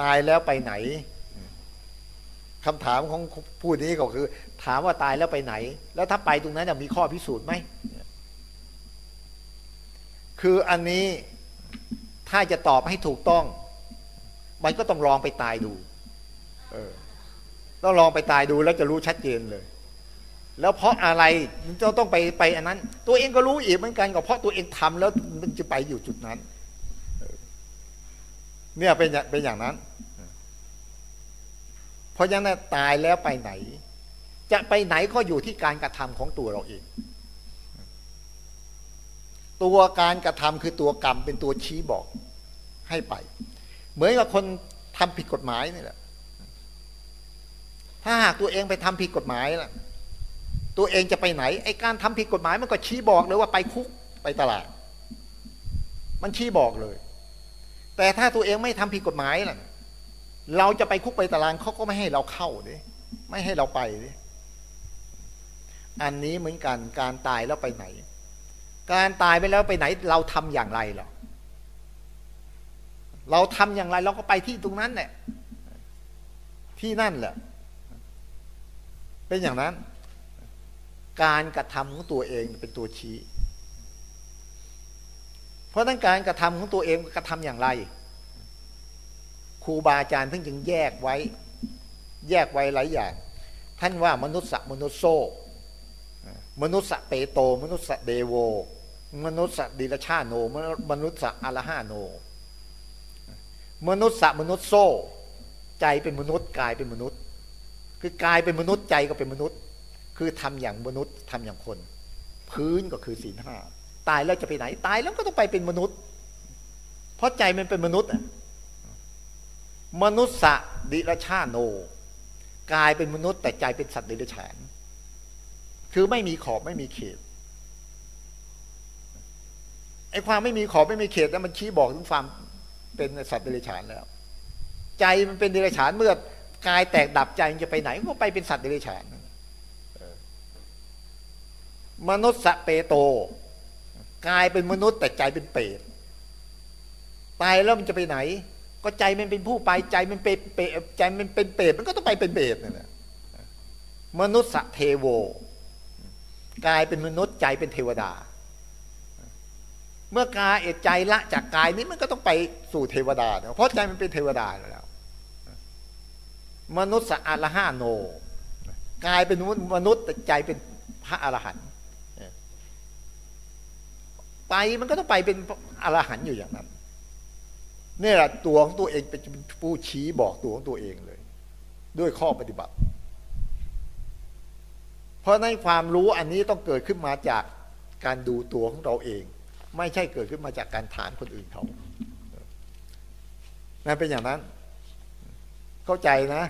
ตายแล้วไปไหนคำถามของผู้นี้ก็คือ ถามว่าตายแล้วไปไหน แล้วถ้าไปตรงนั้นจะมีข้อพิสูจน์ไหมคืออันนี้ถ้าจะตอบให้ถูกต้อง มันก็ต้องลองไปตายดู เออ ต้องลองไปตายดูแล้วจะรู้ชัดเจนเลย แล้วเพราะอะไรจะต้องไปไปอันนั้น ตัวเองก็รู้อีกเหมือนกันก็เพราะตัวเองทำแล้วมันจะไปอยู่จุดนั้น เนี่ยเป็นเป็นอย่างนั้น เพราะฉะนั้นตายแล้วไปไหน จะไปไหนก็อยู่ที่การกระทำของตัวเราเอง ตัวการกระทำคือตัวกรรมเป็นตัวชี้บอกให้ไป เหมือนกับคนทำผิดกฎหมายนี่แหละ ถ้าหากตัวเองไปทำผิดกฎหมายล่ะ ตัวเองจะไปไหน ไอ้การทำผิดกฎหมายมันก็ชี้บอกเลยว่าไปคุกไปตลาด มันชี้บอกเลย แต่ถ้าตัวเองไม่ทำผิดกฎหมายล่ะ เราจะไปคุกไปตารางเขาก็ไม่ให้เราเข้าดิไม่ให้เราไปดิอันนี้เหมือนกันการตายแล้วไปไหน การตายไปแล้วไปไหน เราทำอย่างไรหรอเราทำอย่างไรเราก็ไปที่ตรงนั้นแหละที่นั่นแหละ เป็นอย่างนั้น การกระทำของตัวเองเป็นตัวชี้ เพราะนั้นการกระทำของตัวเองกระทำอย่างไร ครูบาอาจารย์ท่านจึงแยกไว้ แยกไว้หลายอย่าง ท่านว่ามนุษย์สมนุษย์โซ มนุษย์เปโต มนุษย์เดโว มนุษย์ดิลชาโน มนุษย์อารหาโน มนุษย์สมนุษย์โซ ใจเป็นมนุษย์กายเป็นมนุษย์ คือกายเป็นมนุษย์ใจก็เป็นมนุษย์ คือทำอย่างมนุษย์ทำอย่างคน พื้นก็คือศีลห้า ตายแล้วจะไปไหน ตายแล้วก็ต้องไปเป็นมนุษย์ เพราะใจมันเป็นมนุษย์มนุษย์สดิรชาโน กายเป็นมนุษย์ แต่ใจเป็นสัตว์เดรัจฉาน คือไม่มีขอบไม่มีเขตไอ้ความไม่มีขอบไม่มีเขตนั้นมันชี้บอกถึงความเป็นสัตว์เดรัจฉานแล้ว ใจมันเป็นเดรัจฉานเมื่อกายแตกดับใจมันจะไปไหนก็ไปเป็นสัตว์เดรัจฉานมนุษย์สเปโต กายเป็นมนุษย์แต่ใจเป็นเปรตตายแล้วมันจะไปไหน ก็ใจมันเป็นผู้ไปใจมันเป็นเปรตใจมันเป็นเปรตมันก็ต้องไปเป็นเปรตนั่นแหละมนุษย์เทโวกายเป็นมนุษย์ใจเป็นเทวดา เมื่อกายเอใจละจากกายนี้มันก็ต้องไปสู่เทวดา เพราะใจมันเป็นเทวดาแล้ว มนุษย์อรหันโน กายเป็นมนุษย์แต่ใจเป็นพระอรหันต์ ไปมันก็ต้องไปเป็นอรหันต์อยู่อย่างนั้นนี่แหละตัวของตัวเองเป็นผู้ชี้บอกตัวของตัวเองเลย ด้วยข้อปฏิบัติ เพราะในความรู้อันนี้ต้องเกิดขึ้นมาจากการดูตัวของเราเอง ไม่ใช่เกิดขึ้นมาจากการถามคนอื่นเขานั่นเป็นอย่างนั้น เข้าใจนะ